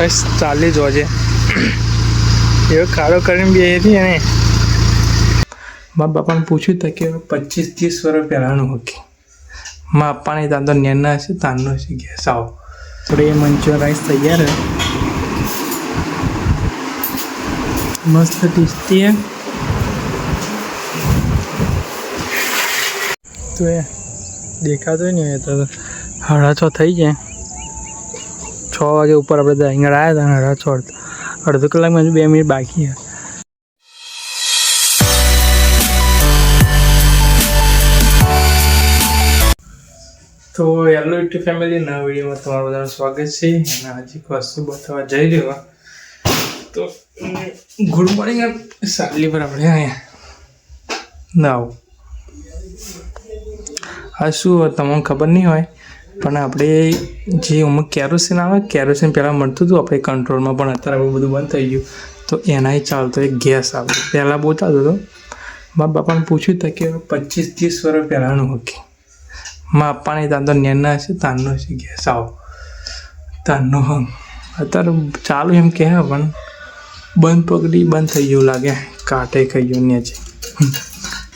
બસ ચાલી જ હોજે એવો ખાડો કરીને બે હતી અને મારા બાપાને પૂછ્યું હતું કે પચીસ ત્રીસ વર્ષ પહેલાંનું હોકી મારા પપ્પાને ત્યાં તો નેના હશે તાનનો હશે ગેસ આવો થોડી એ મંચુરિયન રાઈસ તૈયાર મસ્ત ટેસ્ટી હે. તો એ દેખાતો નહીં તો સાડા છ થઈ જાય. છ વાગે ઉપર આપણે અહીંયા આવ્યા હતા સાડા છ અડધો કલાકમાં હજુ બે મિનિટ બાકી છે. તો હેલો યુટ્યુબ ફેમિલી, નવા વિડીયોમાં તમારું બધાનું સ્વાગત છે. અને હજી વસ્તુ બતાવવા જઈ રહ્યો તો ગુડ મોર્નિંગ સાલી પર આપણે અહીંયા ના આવું. હા શું તમને ખબર નહીં હોય? પણ આપણે જે અમુક કેરોસીન આવે, કેરોસીન પહેલાં મળતું હતું, આપણે કંટ્રોલમાં પણ અત્યારે હવે બધું બંધ થઈ ગયું. તો એનાય ચાલતો એક ગેસ આવે. પહેલાં બહુ ચાલતો હતો. મારા બાપાને પૂછ્યું હતું કે પચીસ ત્રીસ વર્ષ પહેલાંનું હોકી. મારા બાપાને ત્યાં તો નેના હશે, તાનનો હશે ગેસ. આવો. તાનનો હમ. અત્યારે ચાલુ એમ કહે, પણ બંધ પકડી બંધ થઈ ગયું લાગે. કાંટે ખાઈ ગયું, નીચે. છે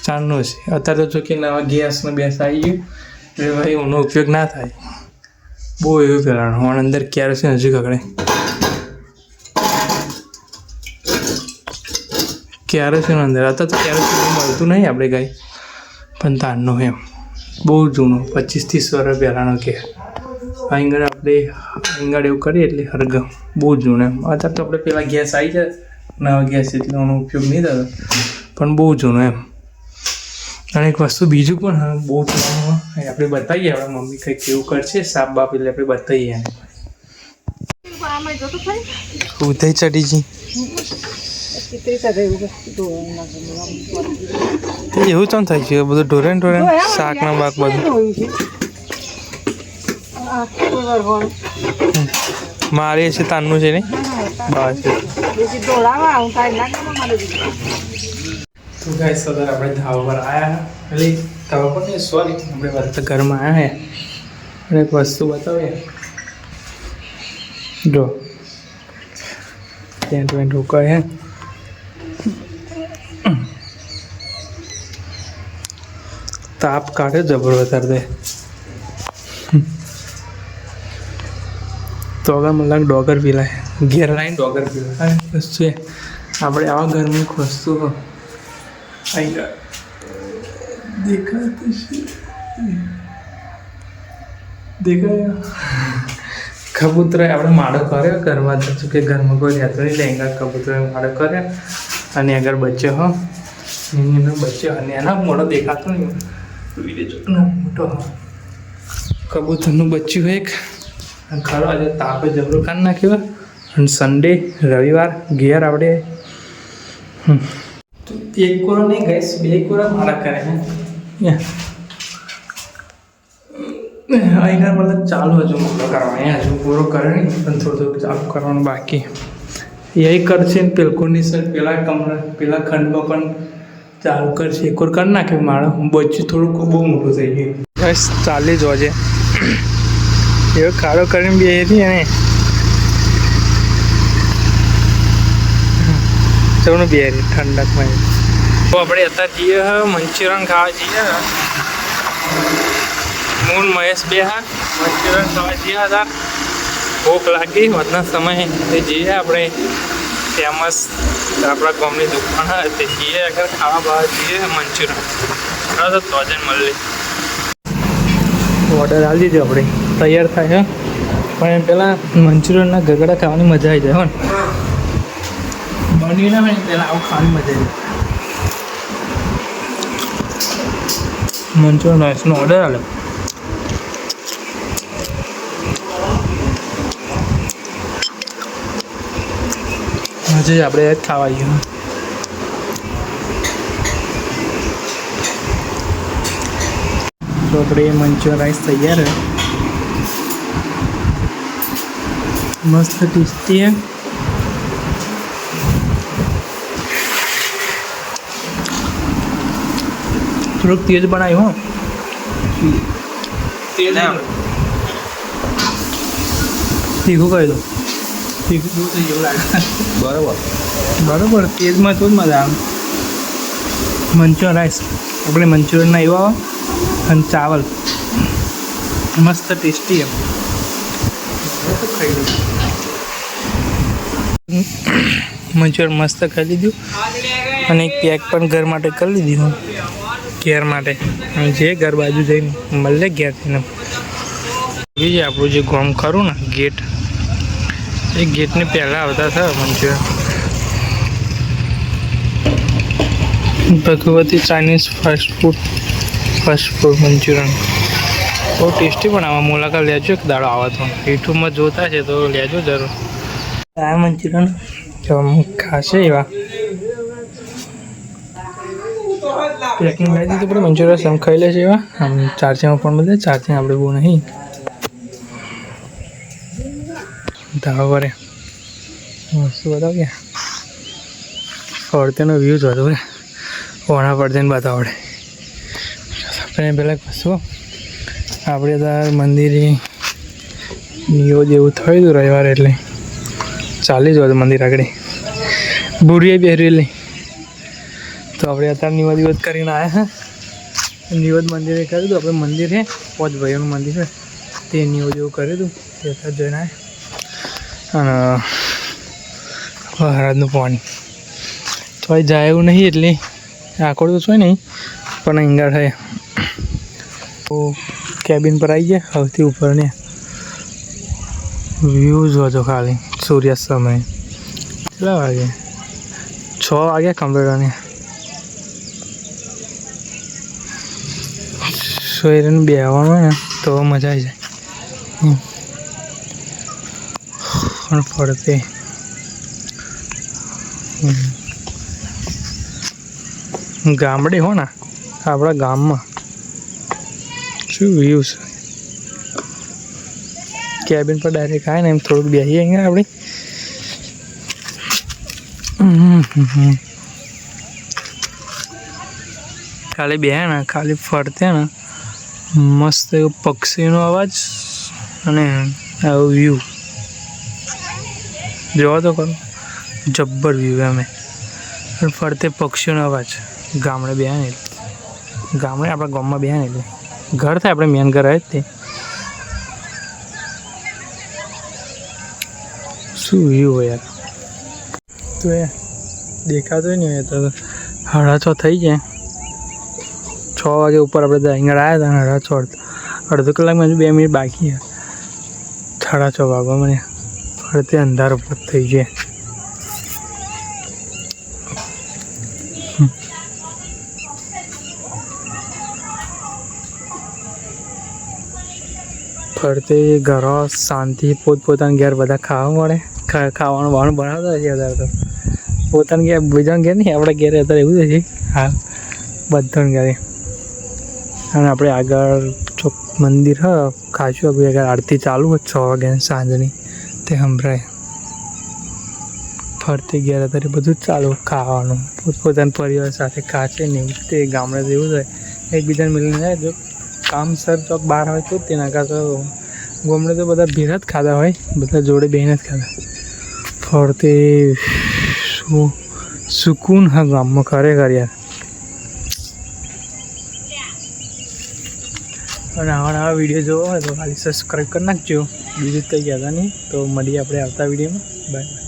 ચારનો છે અત્યારે તો જો કે નવા ગેસનો બેસ આવી ગયું. એટલે ભાઈ, એનો ઉપયોગ ના થાય. બહુ એવું પહેલાં હોણ અંદર ક્યારે છે હજી કકડે ક્યારે છે અંદર? અત્યારે તો ક્યારે છે મળતું નહીં આપણે કાંઈ. પણ તારનો એમ. બહુ જૂનો પચીસ ત્રીસ વર્ષ પહેલાંનો કે આગળ આપણે આગળ એવું કરીએ એટલે હરગમ. બહુ જૂનો એમ. અત્યારે તો આપણે પેલા ગેસ આવી જાય. નવા ગેસ એટલે એનો ઉપયોગ નહીં થતો. પણ બહુ જૂનો એમ. અને એક વસ્તુ બીજું પણ બહુ જૂનું એ આપણે બતાવીએ. આપણા મમ્મી કંઈક કેવું કરશે સાપ બાપ એટલે આપણે બતાવીએ ઉદય ચડીજી એવું ચમ થાય છે બધું ઢોરે ને શાક શાકના બાક બધું. મારે છે તાનનું છે ને? બસ તો ગાઈસ સદર આપણે ધાવ પર આયા. એટલે ધાબા પર સોરી આપણે વર્ત ઘરમાં આવ્યા અને એક વસ્તુ બતાવીએ જો. ટેન્ટ વેન્ટ રોકાય હે. તાપ કાઢે જબર વધારે દે તો. અગર મને ડોગર પીલાય ઘેર લાઈને ડોગર પીલાય છે. આપણે આવા ઘરની વસ્તુ અહીંયા દેખાતું છે. દેખાય. કબૂતરે આપણે માળો કર્યો ઘરમાં તો કે ઘરમાં કોઈ રહેતો નહીં લહેંગા કબૂતરે માળો કર્યો. અને આગળ બચ્યો હો. એની બચ્યો અને એના મોટો દેખાતો નહીં. વીડિયો મોટો કબૂતરનું બચ્ચું એક. ખરો આજે તાપે જબરો કાન નાખ્યો અને સન્ડે રવિવાર ઘેર આપણે હમ. તો એક કોરો નહીં ગઈશ બે કોરા મારા કરે હે. અહીંયા મતલબ ચાલુ હજુ મોટો કરવાનો. અહીંયા હજુ પૂરો કરે નહીં, પણ થોડું થોડું ચાલુ કરવાનું બાકી. એ કરશે ને પેલકોની સર પેલા કમરા પેલા ખંડમાં પણ ચાલુ કરશે. એક કરી નાખે મારો બચ્ચું થોડુંક બહુ મોટું થઈ ગયું. બસ, ચાલી જ હોજે. એવો ખાડો કરીને બે હતી અને ચવનું બે ઠંડકમાં તો આપણે અત્યારે જઈએ મંચુરિયન ખાવા જઈએ મૂળ મૂન મહેશ બે હા મંચુરિયન ખાવા જઈએ હતા. ભૂખ લાગી વધના સમય તે જઈએ આપણે. ફેમસ આપણા ગામની દુકાન તે જઈએ આગળ ખાવા બહાર જઈએ મંચુરિયન. બરાબર તો જ મળી. ઓર્ડર આપી દીધો આપણે. તૈયાર થાય હે. પણ એમ પહેલાં મંચુરિયનના ગગડા ખાવાની મજા આવી જાય હો બની ને પહેલાં આવું ખાવાની મજા આવી જાય. મંચુરિયન રાઈસનો ઓર્ડર આલે હજી આપણે ખાવા આવ્યું તો આપણે મંચુરિયન રાઈસ તૈયાર મસ્ત ટેસ્ટી થોડુંક તેજ બનાવ્યું હો. તેજ તીખું કહી દો. તીખું થઈ લાગે. બરોબર. બરોબર. તેજમાં તો જ મજા આવે. Manchurian rice. આપણે મંચુરિયનના એવા અને ચાવલ. મસ્ત ટેસ્ટી એમ. મંચુરિયન મસ્ત ખાઈ લીધું અને એક પેક પણ ઘર માટે કરી લીધું ઘેર માટે. જે ઘર બાજુ જઈને મળે ઘેર જઈને. બીજે આપણું જે ગોમ ખરું ને, ગેટ. એ ગેટને પહેલાં આવતા થયા manchurian. Bhagwati Chinese fast food fast food manchurian. બહુ ટેસ્ટી પણ આમાં મુલાકાત લેજો, એક દાડો આવે તો. યુટ્યુબમાં જોતા છે તો લેજો જરૂર. આ મંચુરિયન ખાશે એવા. પેકિંગ લાવી દીધું પણ મંચુરિયન સમ ખાઈ છે એવા. આમ ચાર્જિંગમાં પણ બધા ચાર્જિંગ આપણે બહુ નહીં. ધાબા પર વસ્તુ બતાવ ક્યાં ફરતેનો વ્યૂ જોતો રે ઓણા પડતેને બતાવડે આપણે. પહેલાં કશું. આપણે ત્યાં મંદિરે નિયોજ એવું થયું હતું રવિવારે એટલે. ચાલી જ હતું મંદિર આગળ. ભૂરીએ પહેરેલી તો આપણે અત્યારે નિવદ વિવદ કરીને આવ્યા હા. નિવદ મંદિરે કર્યું હતું, આપણે મંદિર છે પાંચ ભાઈઓનું મંદિર છે તે નિવદ જેવું કર્યું હતું, તે અત્યારે જોઈને આવ્યા અને હરાજનું પાણી. તો અહીં જાય એવું નહીં, એટલે આકોડ તો છે નહીં, પણ હિંગા થાય તો કેબિન પર આવી ગયા સૌથી ઉપર ને વ્યૂ જોજો ખાલી, સૂર્યાસ્ત સમયે. કેટલા વાગે? છ વાગ્યા કમ્પ્યુટરને સોયરને હોય ને તો મજા આવી જાય. પણ ફરતે. ગામડે હો ને, આપણા ગામમાં. શું વ્યૂ છે? કેબિન પર ડાયરેક્ટ આવે ને એમ થોડુંક બેસીએ અહીંયા આપણે. ખાલી બે ને, ખાલી ફરતે ને. મસ્ત એવો પક્ષીનો અવાજ અને આવો વ્યૂ જોવા તો કરો જબ્બર વ્યૂ અમે ફરતે પક્ષીઓનો અવાજ. ગામડે બે ને ગામડે આપણા ગામમાં બે ને એટલે. ઘર થાય આપણે મેન ઘર જ તે. શું વ્યૂ હોય યાર? તો એ દેખાતો હોય તો સાડા છ થઈ જાય. છ વાગે ઉપર આપણે ત્યાં આવ્યા હતા સાડા છ અડધો કલાકમાં હજુ બે મિનિટ બાકી છે. સાડા છ વાગવા મને ફરતે અંધારો પર થઈ ગયા. ફરતે ઘરો શાંતિ, પોતપોતાના ઘેર બધા ખાવા મળે. ખાવાનું બાવાનું બનાવતા છે અત્યારે તો. પોતાના ઘેર બીજાના ઘેર નહીં, આપણા ઘેર અત્યારે એવું જ છે. હા, બધાને ઘરે. અને આપણે આગળ ચોક મંદિર હ ખાસું આગળ આગળ આરતી ચાલુ હોય છ વાગે સાંજની. તે સંભળાય. ફરતી ગયા અત્યારે બધું જ ચાલુ ખાવાનું. પોતપોતાના પરિવાર સાથે ખાશે ને તે ગામડે જેવું જ હોય એકબીજાને મિલીને જાય જો કામ સર ચોક બહાર હોય તો તેના કાં ગામડે તો બધા ભીર જ ખાધા હોય. બધા જોડે બેહીને જ ખાધા. ફરતે શું? સુકૂન હા ગામમાં ખરેખર યાર. અને આવા નવા વીડિયો જોવો હોય તો ખાલી સબસ્ક્રાઈબ કરી નાખજો. બીજું કંઈ કહેતા નહીં. તો મળીએ આપણે આવતા વિડીયોમાં બાય બાય